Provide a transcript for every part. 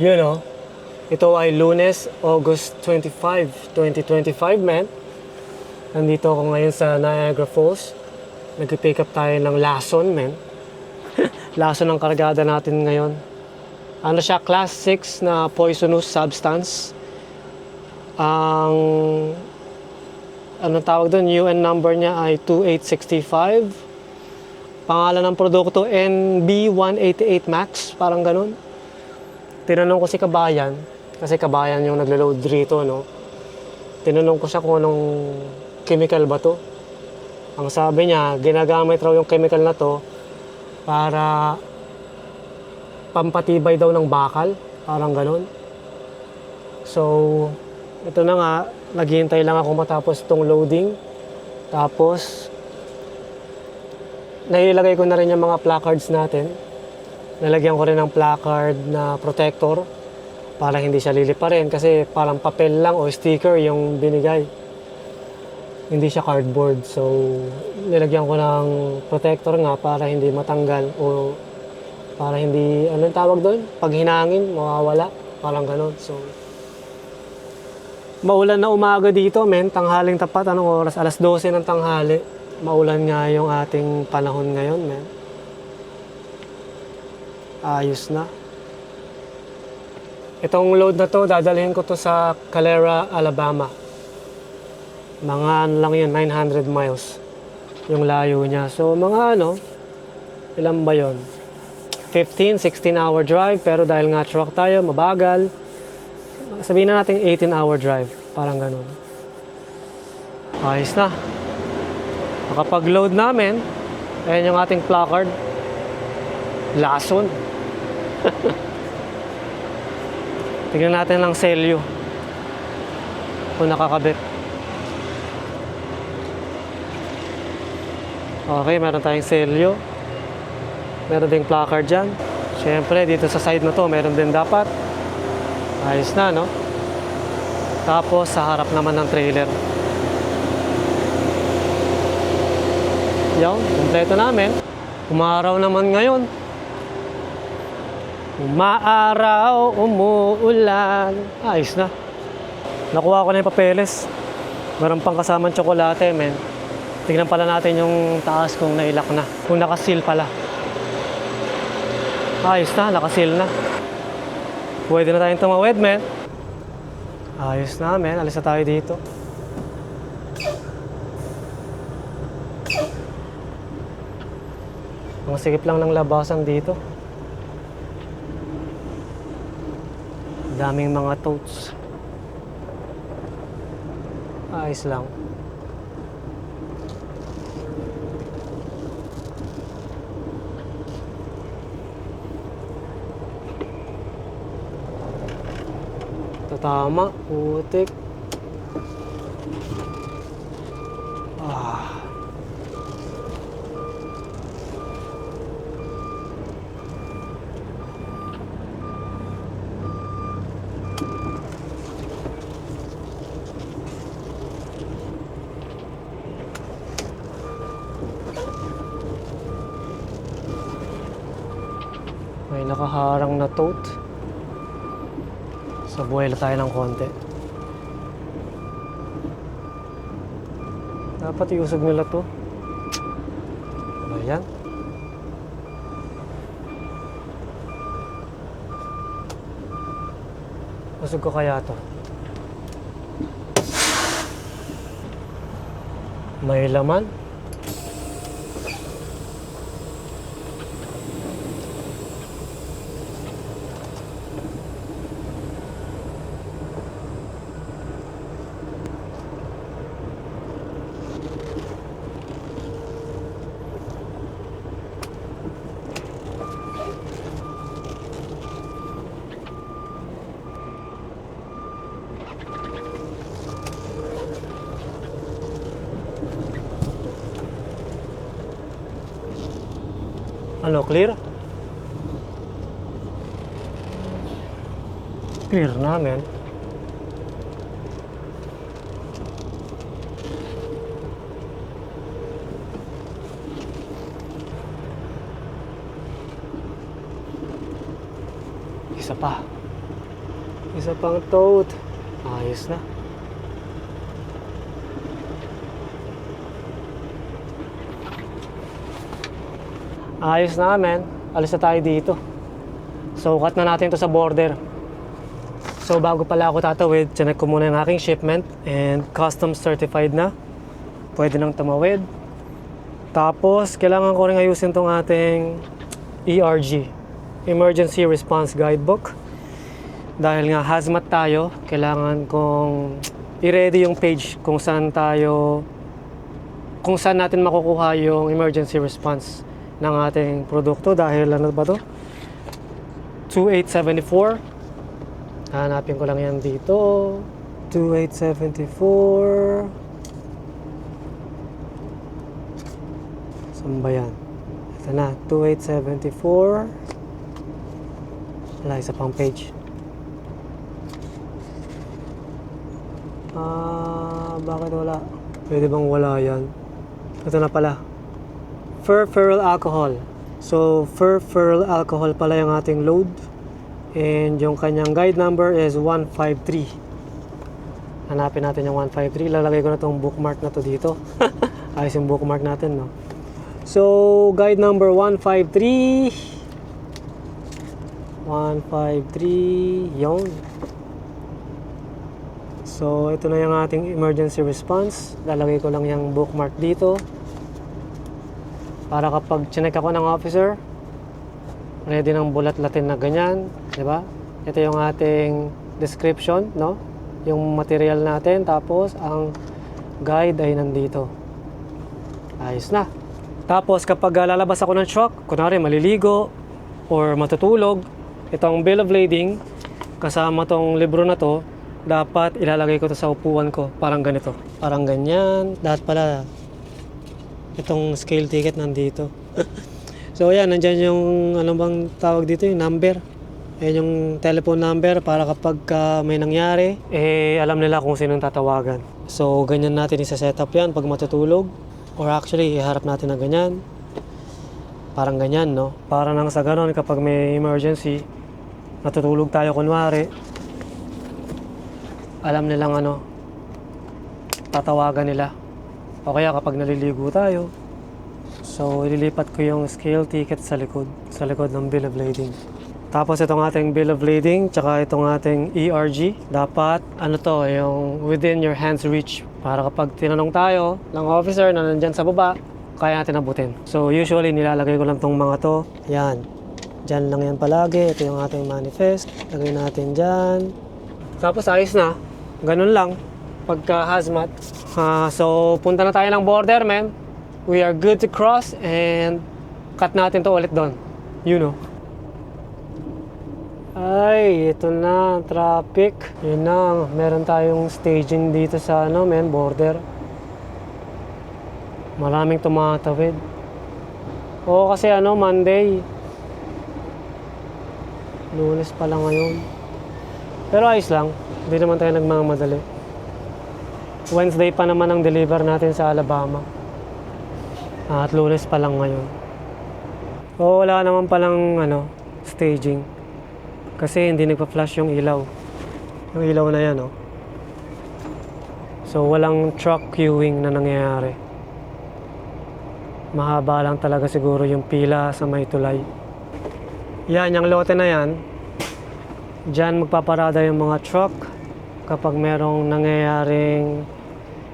You know, ito ay lunes, August 25, 2025, man. Nandito ako ngayon sa Niagara Falls. Nag-pick up tayo ng lason, man. lason ang kargada natin ngayon. Ano siya, class 6 na poisonous substance. Ang ano tawag doon, UN number niya ay 2865. Pangalan ng produkto, NB188 Max, parang ganun. Tinanong ko si Kabayan, kasi Kabayan yung naglo-load dito, no? Tinanong ko siya kung anong chemical ba to. Ang sabi niya, ginagamit raw yung chemical na to para pampatibay daw ng bakal, parang ganun. So, ito na nga, naghihintay lang ako matapos itong loading. Tapos, nailagay ko na rin yung mga placards natin. Nalagyan ko rin ng placard na protector para hindi siya liliparin kasi parang papel lang o sticker yung binigay. Hindi siya cardboard. So, nilagyan ko ng protector nga para hindi matanggal o para hindi, ano yung tawag doon? Pag hinangin, mawawala. Parang ganun. So, Maulan na umaga dito, men. Tanghaling tapat. Anong oras? Alas 12 ng tanghali. Maulan nga yung ating panahon ngayon, men. Ayos na. Itong load na to, dadalhin ko to sa Calera, Alabama. Mga ano lang yun, 900 miles. Yung layo niya. So, mga ano, ilan ba yun? 15, 16 hour drive. Pero dahil nga truck tayo, mabagal sabihin na natin 18 hour drive. Parang ganun. Ayos na. Nakapag-load namin, ayan yung ating placard. Lason. Tingnan natin ng selyo. Kung nakakabit. Okay, meron tayong selyo. Meron ding placard dyan. Siyempre, dito sa side na to, meron din dapat. Ayos na, no? Tapos, sa harap naman ng trailer. Yan, kompleto namin. Umaraw naman ngayon. Umaaraw, umuulan. Ayos na. Nakuha ko na yung papeles. Meron pang kasamang tsokolate, men. Tignan pala natin yung taas kung nailak na. Kung nakasil pala. Ayos na, nakasil na. Pwede na tayong tumawid, men. Ayos na, men. Alis na tayo dito. Ang sikip lang ng labasan dito. Daming mga totes. Ayos lang. Tama, putik. Ah. May nakaharang na tote. Sa buhay tayo ng konti. Dapat iusog nila to. Ano yan? Usog ko kaya to. May laman? Ano, clear? Clear namin. Isa pa. Isa pang tote. Ayos na. Ayos na men. Alis na tayo dito. So, cut na natin to sa border. So, bago pala ako tatawid, chinek ko muna yung aking shipment and custom certified na. Pwede nang tumawid. Tapos, kailangan ko rin ayusin tong ating ERG, Emergency Response Guidebook. Dahil nga hazmat tayo, kailangan kong i-ready yung page kung saan tayo, kung saan natin makukuha yung emergency response ng ating produkto. Dahil ano ba to? 2874. Hanapin ko lang yan dito. 2874. Saan ba yan? Ito na, 2874. Wala, isa pang page. Ah, bakit wala? Pwede bang wala yan? Ito na pala. Furfural alcohol. So, furfural alcohol pala yung ating load. And yung kanyang guide number is 153. Hanapin natin yung 153. Lalagay ko na tong bookmark na to dito. Ayos yung bookmark natin, no? So, guide number 153. 153. Yon. So, ito na yung ating emergency response. Lalagay ko lang yung bookmark dito. Para kapag chinek ako ng officer, ready ng bulat-latin na ganyan. di ba? Ito yung ating description, no? Yung material natin. Tapos, ang guide ay nandito. Ayos na. Tapos kapag ah, lalabas ako ng truck, kunwari maliligo or matutulog, itong bill of lading, kasama tong libro na to, dapat ilalagay ko to sa upuan ko. Parang ganito. Parang ganyan. Dapat pala itong scale ticket nandito. so ayan, nandyan yung ano bang tawag dito, yung number. Ayan yung telephone number para kapag ah, may nangyari, eh alam nila kung sino tatawagan. So ganyan natin isa-set up yan pag matutulog. Or actually, iharap natin na ganyan. Parang ganyan, no? Para nang sa ganon, kapag may emergency, natutulog tayo kunwari, alam nilang ano, tatawagan nila. O kaya kapag naliligo tayo, so ililipat ko yung scale ticket sa likod, sa likod ng bill of lading. Tapos itong ating bill of lading, tsaka itong ating ERG, dapat ano to, yung within your hands reach. Para kapag tinanong tayo ng officer na nandyan sa baba, kaya natin abutin. So usually nilalagay ko lang tong mga to. Yan. Dyan lang yan palagi. Ito yung ating manifest. Lagay natin dyan. Tapos ayos na. Ganun lang. Pagka hazmat. Ah, so punta na tayo ng border, man. We are good to cross and cut natin to ulit doon. You know. Ay, ito na, traffic. Yun na, meron tayong staging dito sa ano, men, border. Maraming tumatawid. Oo, kasi ano, Monday. Lunes pa lang ngayon. Pero ayos lang. Hindi naman tayo nagmamadali. Wednesday pa naman ang deliver natin sa Alabama. At lunes pa lang ngayon. Oo, wala naman palang ano, staging. Kasi hindi nagpa-flash yung ilaw. Yung ilaw na yan, oh. So, walang truck queuing na nangyayari. Mahaba lang talaga siguro yung pila sa may tulay. Yan, yung lote na yan. Diyan magpaparada yung mga truck kapag merong nangyayaring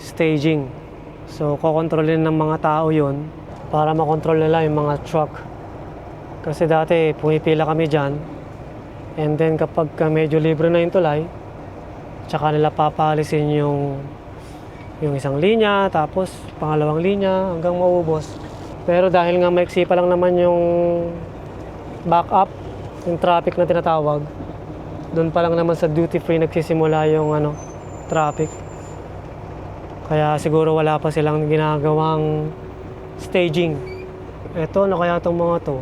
staging. So, kokontrolin ng mga tao yun para makontrol nila yung mga truck. Kasi dati, pumipila kami dyan. And then, kapag ka medyo libre na yung tulay, tsaka nila papalisin yung yung isang linya, tapos pangalawang linya hanggang maubos. Pero dahil nga maiksi pa lang naman yung backup, yung traffic na tinatawag, doon pa lang naman sa duty free nagsisimula yung ano, traffic. Kaya siguro wala pa silang ginagawang staging. Eto, ano kaya itong mga to?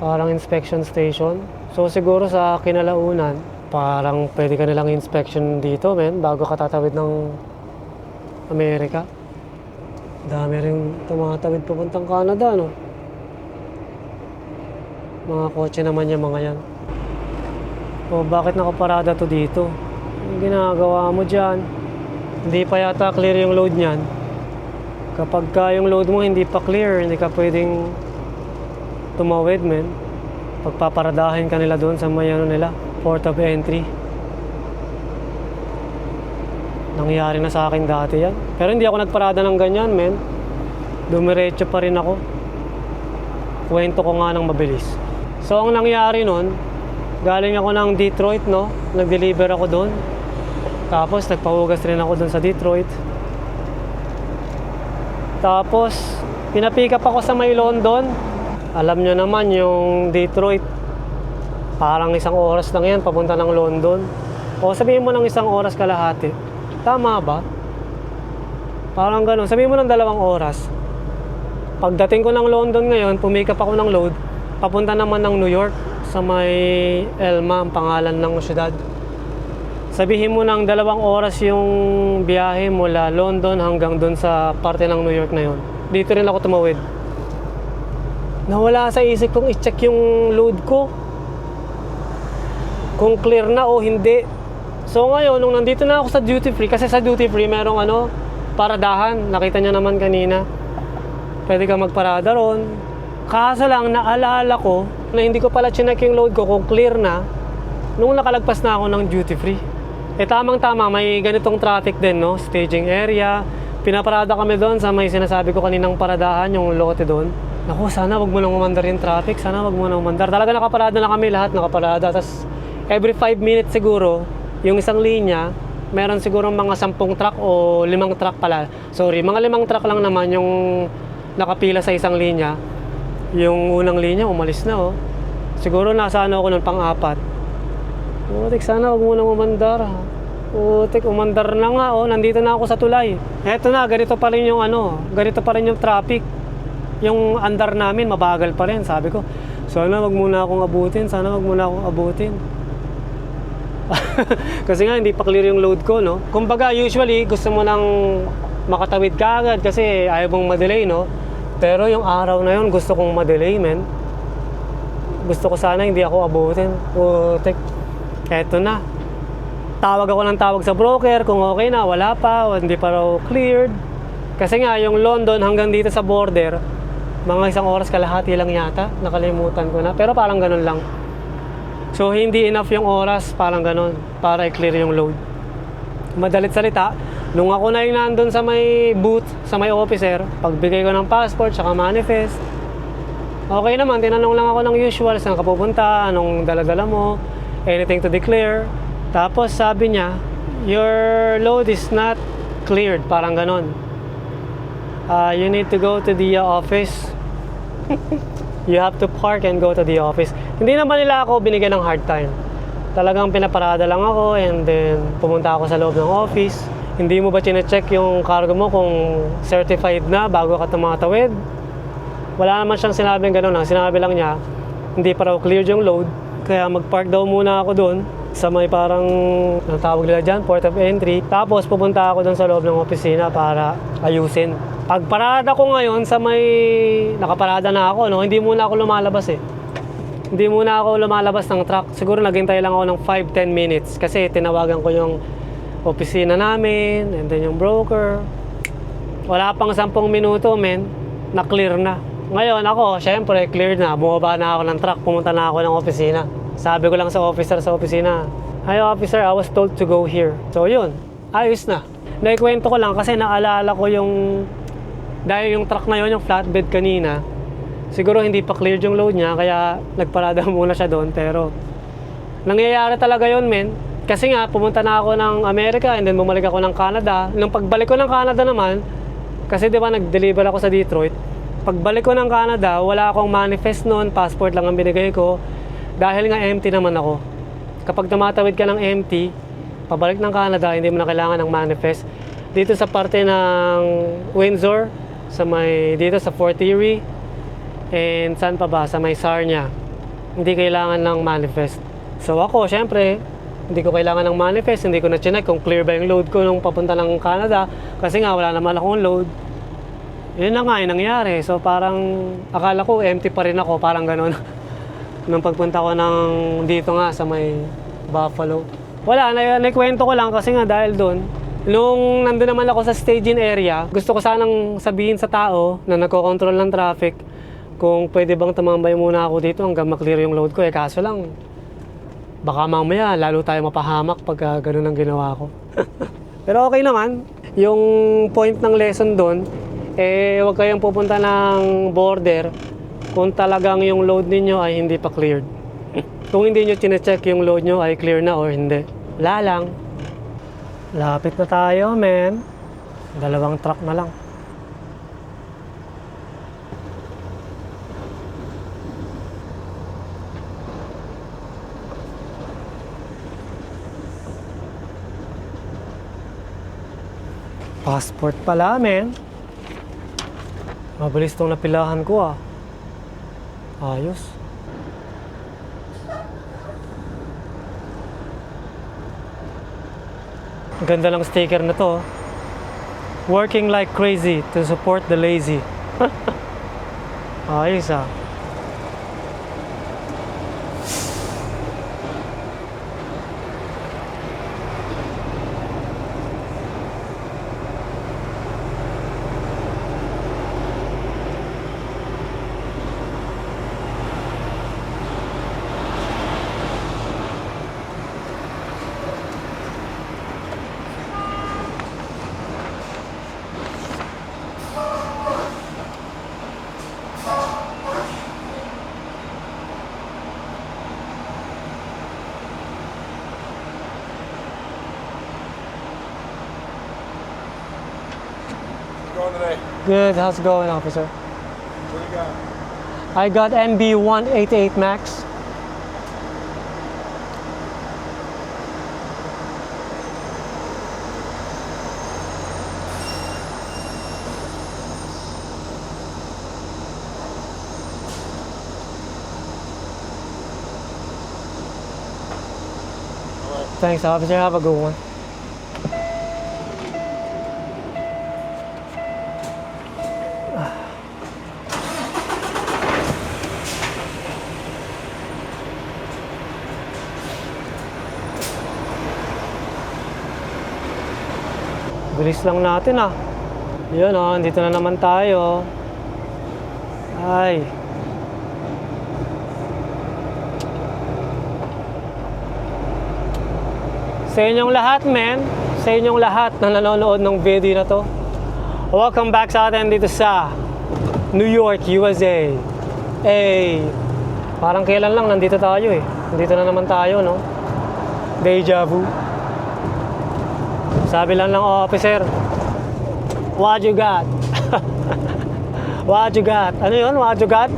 Parang inspection station. So siguro sa kinalaunan, parang pwede ka nilang inspection dito, men, bago ka tatawid ng Amerika. Dami rin tumatawid papuntang Canada, no? Mga kotse naman yung mga yan. O bakit nakaparada to dito? Ang ginagawa mo dyan? Hindi pa yata clear yung load niyan. Kapag ka yung load mo hindi pa clear, hindi ka pwedeng tumawid, men. Pagpaparadahin ka nila doon sa may ano nila, port of entry. Nangyari na sa akin dati yan. Pero hindi ako nagparada ng ganyan, men. Dumiretso pa rin ako. Kwento ko nga ng mabilis. So, ang nangyari nun, galing ako ng Detroit, no? Nag-deliver ako doon. Tapos, nagpahugas rin ako doon sa Detroit. Tapos, pinapick up ako sa may London. Alam nyo naman, yung Detroit, parang isang oras lang yan, papunta ng London. O sabihin mo ng isang oras kalahati. Tama ba? Parang ganun. Sabihin mo ng dalawang oras. Pagdating ko ng London ngayon, pumikap ako ng load, papunta naman ng New York sa may Elma, ang pangalan ng syudad. Sabihin mo ng dalawang oras yung biyahe mula London hanggang dun sa parte ng New York na yon. Dito rin ako tumawid. Nawala sa isip kong i-check yung load ko. Kung clear na o hindi. So ngayon, nung nandito na ako sa duty free, kasi sa duty free merong ano, paradahan. Nakita nyo naman kanina. Pwede ka magparada ron. Kaso lang, naalala ko na hindi ko pala chinek yung load ko kung clear na nung nakalagpas na ako ng duty free. Eh tamang-tama, may ganitong traffic din, no? Staging area. Pinaparada kami doon sa may sinasabi ko kaninang paradahan, yung lote doon. Naku, sana wag mo nang umandar yung traffic. Sana wag mo nang umandar. Talaga nakaparada na kami lahat, nakaparada. Tapos every 5 minutes siguro, yung isang linya, meron siguro mga 10 truck o limang truck pala. Sorry, mga limang truck lang naman yung nakapila sa isang linya. Yung unang linya, umalis na oh. Siguro nasa ano ako nun, pang-apat. Putik, sana wag mo nang umandar. Putik, umandar na nga oh. Nandito na ako sa tulay. Eto na, ganito pa rin yung ano, ganito pa rin yung traffic. Yung andar namin, mabagal pa rin. Sabi ko, sana wag muna akong abutin, sana wag muna akong abutin. kasi nga hindi pa clear yung load ko, no? Kumbaga, usually gusto mo nang makatawid ka agad kasi ayaw mong madelay, no? Pero yung araw na yun, gusto kong madelay, men. Gusto ko sana hindi ako abutin. Putik. Eto na. Tawag ako ng tawag sa broker kung okay na, wala pa, hindi pa raw cleared. Kasi nga, yung London hanggang dito sa border, mga isang oras kalahati lang yata. Nakalimutan ko na. Pero parang ganun lang. So, hindi enough yung oras, parang ganun, para i-clear yung load. Madalit salita, nung ako na yung nandun sa may booth, sa may officer, pagbigay ko ng passport, saka manifest, okay naman, tinanong lang ako ng usual, saan ka pupunta, anong daladala mo, anything to declare. Tapos sabi niya, your load is not cleared, parang ganun. Uh, you need to go to the uh, office you have to park and go to the office. Hindi naman nila ako binigyan ng hard time. Talagang pinaparada lang ako and then pumunta ako sa loob ng office. Hindi mo ba chinecheck yung cargo mo kung certified na bago ka tumatawid? Wala naman siyang sinabing gano'n. Ang sinabi lang niya, hindi pa raw cleared yung load. Kaya mag-park daw muna ako doon sa may parang, ang tawag nila dyan, port of entry. Tapos pupunta ako doon sa loob ng opisina para ayusin. Pagparada ko ngayon sa may nakaparada na ako, no, hindi muna ako lumalabas eh. Hindi muna ako lumalabas ng truck. Siguro naghintay lang ako ng 5-10 minutes kasi tinawagan ko yung opisina namin and then yung broker. Wala pang 10 minuto, men, na clear na. Ngayon ako, syempre, cleared na. Bumaba na ako ng truck, pumunta na ako ng opisina. Sabi ko lang sa officer sa opisina, Hi officer, I was told to go here. So yun, ayos na. Naikwento ko lang kasi naalala ko yung dahil yung truck na yun, yung flatbed kanina, siguro hindi pa cleared yung load niya, kaya nagparada muna siya doon. Pero, nangyayari talaga yun, men. Kasi nga, pumunta na ako ng Amerika and then bumalik ako ng Canada. Nung pagbalik ko ng Canada naman, kasi di ba nag-deliver ako sa Detroit, pagbalik ko ng Canada, wala akong manifest noon, passport lang ang binigay ko. Dahil nga empty naman ako. Kapag tumatawid ka ng empty, pabalik ng Canada, hindi mo na kailangan ng manifest. Dito sa parte ng Windsor, sa may dito sa Fort Erie and saan pa ba sa may Sarnia hindi kailangan ng manifest so ako syempre hindi ko kailangan ng manifest hindi ko na chinek kung clear ba yung load ko nung papunta ng Canada kasi nga wala naman akong load yun na nga yung nangyari so parang akala ko empty pa rin ako parang ganun nung pagpunta ko ng dito nga sa may Buffalo. Wala, na naikwento ko lang kasi nga dahil doon, nung nandun naman ako sa staging area, gusto ko sanang sabihin sa tao na nagko-control ng traffic kung pwede bang tumambay muna ako dito hanggang maklear yung load ko. Eh kaso lang, baka mamaya lalo tayo mapahamak pag uh, ganun ang ginawa ko. Pero okay naman. Yung point ng lesson doon, eh huwag kayong pupunta ng border kung talagang yung load ninyo ay hindi pa cleared. kung hindi nyo chinecheck yung load nyo ay clear na or hindi. Wala lang. Lapit na tayo, men. Dalawang truck na lang. Passport pala, men. Mabilis tong napilahan ko, ah. Ayos. Ganda ng sticker na to. oh. Working like crazy to support the lazy. Ayos ah. Going today? Good, how's it going, officer? What do you got? I got MB188 Max. Thanks, officer. Have a good one. Bilis lang natin ah. Yun oh, dito na naman tayo. Ay. Sa inyong lahat, men. Sa inyong lahat na nanonood ng video na to. Welcome back sa atin dito sa New York, USA. Hey, parang kailan lang nandito tayo eh. Nandito na naman tayo, no? Deja vu. Sabi lang ng officer, What you got? What you got? Ano yun? What you got?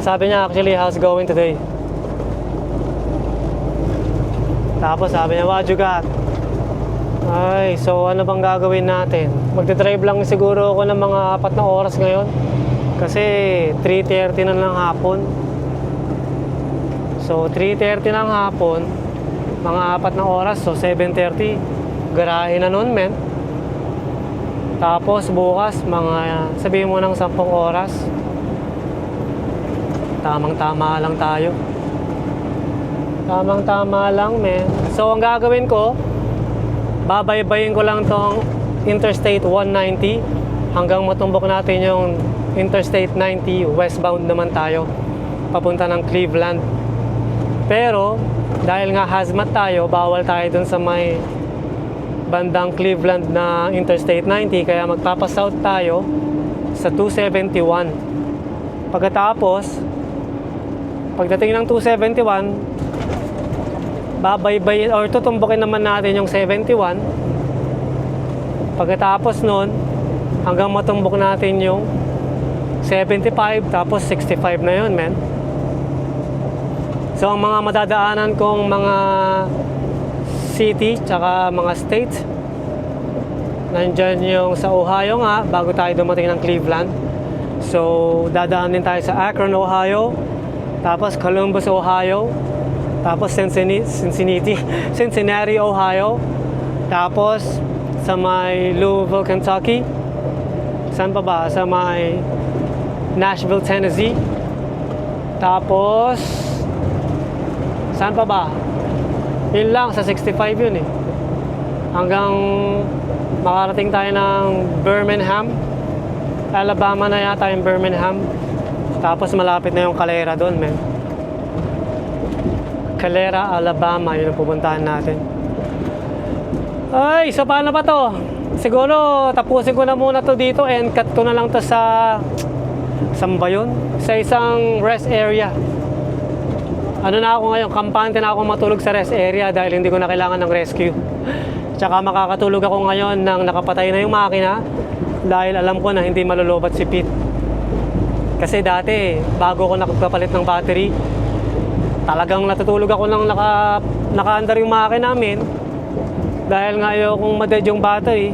Sabi niya actually, how's going today? Tapos sabi niya, what you got? Ay, so ano bang gagawin natin? Magdadrive lang siguro ako ng mga apat na oras ngayon. Kasi 3.30 na ng hapon. So 3.30 ng hapon, mga apat na oras, so 7.30. Garahe na nun, men. Tapos bukas, mga sabihin mo ng 10 oras. Tamang-tama lang tayo. Tamang-tama lang, men. So ang gagawin ko, babaybayin ko lang tong Interstate 190 hanggang matumbok natin yung Interstate 90 westbound naman tayo papunta ng Cleveland pero dahil nga hazmat tayo bawal tayo dun sa may bandang Cleveland na Interstate 90 kaya magpapasouth tayo sa 271 pagkatapos pagdating ng 271 babaybayin or tutumbukin naman natin yung 71 pagkatapos nun hanggang matumbok natin yung 75 tapos 65 na yun men so mga madadaanan kong mga city tsaka mga state nandyan yung sa Ohio nga bago tayo dumating ng Cleveland so dadaan din tayo sa Akron, Ohio tapos Columbus, Ohio tapos Cincinnati, Cincinnati, Cincinnati, Ohio. Tapos sa may Louisville, Kentucky. Saan pa ba? Sa may Nashville, Tennessee. Tapos Saan pa ba? Yun lang, sa 65 yun eh. Hanggang makarating tayo ng Birmingham. Alabama na yata yung Birmingham. Tapos malapit na yung Calera doon, men. Calera, Alabama, yun ang pupuntahan natin. Ay, so paano pa to? Siguro, tapusin ko na muna to dito and cut ko na lang to sa... Saan ba yun? Sa isang rest area. Ano na ako ngayon, kampante na ako matulog sa rest area dahil hindi ko na kailangan ng rescue. Tsaka makakatulog ako ngayon nang nakapatay na yung makina dahil alam ko na hindi malulobat si Pete. Kasi dati, bago ko nakagpapalit ng battery, talagang natutulog ako nang naka, naka-under yung makina namin dahil nga ayokong maded yung battery.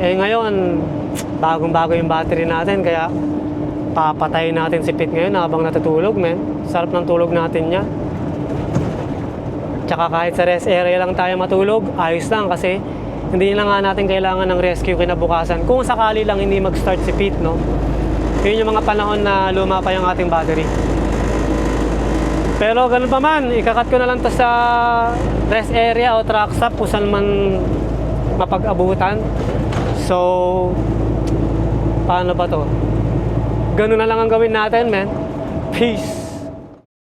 Eh ngayon, bagong-bago yung battery natin kaya papatayin natin si Pete ngayon habang natutulog, men. Sarap ng tulog natin niya. Tsaka kahit sa rest area lang tayo matulog, ayos lang kasi hindi na nga natin kailangan ng rescue kinabukasan. Kung sakali lang hindi mag-start si Pete, no? Yun yung mga panahon na luma pa yung ating battery. Pero ganun pa man, ikakat ko na lang to sa rest area o truck stop kung saan man mapag-abutan. So, paano ba to? Ganun na lang ang gawin natin, man. Peace!